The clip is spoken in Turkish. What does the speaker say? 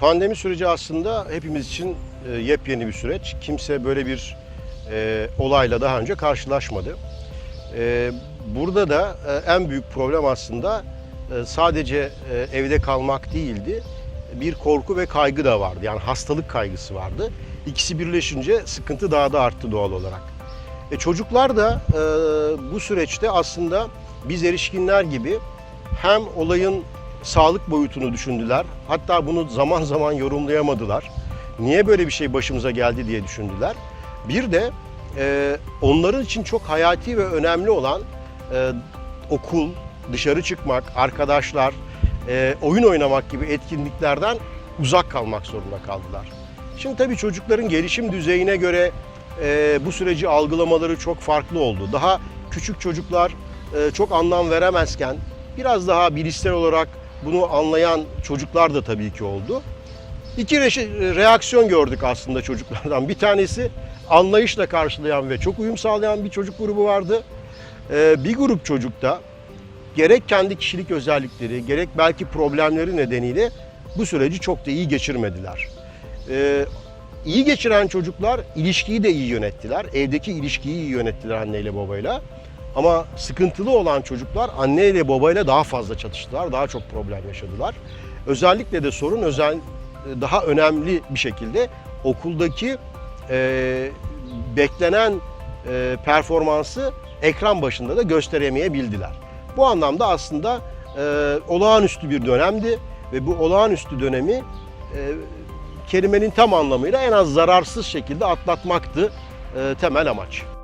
Pandemi süreci aslında hepimiz için e, yepyeni bir süreç. Kimse böyle bir e, olayla daha önce karşılaşmadı. E, burada da e, en büyük problem aslında sadece evde kalmak değildi. Bir korku ve kaygı da vardı. Yani hastalık kaygısı vardı. İkisi birleşince sıkıntı daha da arttı doğal olarak. E, çocuklar da bu süreçte aslında biz erişkinler gibi hem olayın sağlık boyutunu düşündüler. Hatta bunu zaman zaman yorumlayamadılar. Niye böyle bir şey başımıza geldi diye düşündüler. Bir de e, onların için çok hayati ve önemli olan e, okul, dışarı çıkmak, arkadaşlar, e, oyun oynamak gibi etkinliklerden uzak kalmak zorunda kaldılar. Şimdi tabii çocukların gelişim düzeyine göre e, bu süreci algılamaları çok farklı oldu. Daha küçük çocuklar e, çok anlam veremezken biraz daha bilişsel olarak bunu anlayan çocuklar da tabii ki oldu. İki reşe- reaksiyon gördük aslında çocuklardan. Bir tanesi anlayışla karşılayan ve çok uyum sağlayan bir çocuk grubu vardı. E, bir grup çocukta gerek kendi kişilik özellikleri, gerek belki problemleri nedeniyle bu süreci çok da iyi geçirmediler. Ee, iyi geçiren çocuklar ilişkiyi de iyi yönettiler. Evdeki ilişkiyi iyi yönettiler anneyle babayla. Ama sıkıntılı olan çocuklar anneyle babayla daha fazla çatıştılar, daha çok problem yaşadılar. Özellikle de sorun özel daha önemli bir şekilde okuldaki e, beklenen e, performansı ekran başında da gösteremeyebildiler. Bu anlamda aslında e, olağanüstü bir dönemdi ve bu olağanüstü dönemi e, kelimenin tam anlamıyla en az zararsız şekilde atlatmaktı e, temel amaç.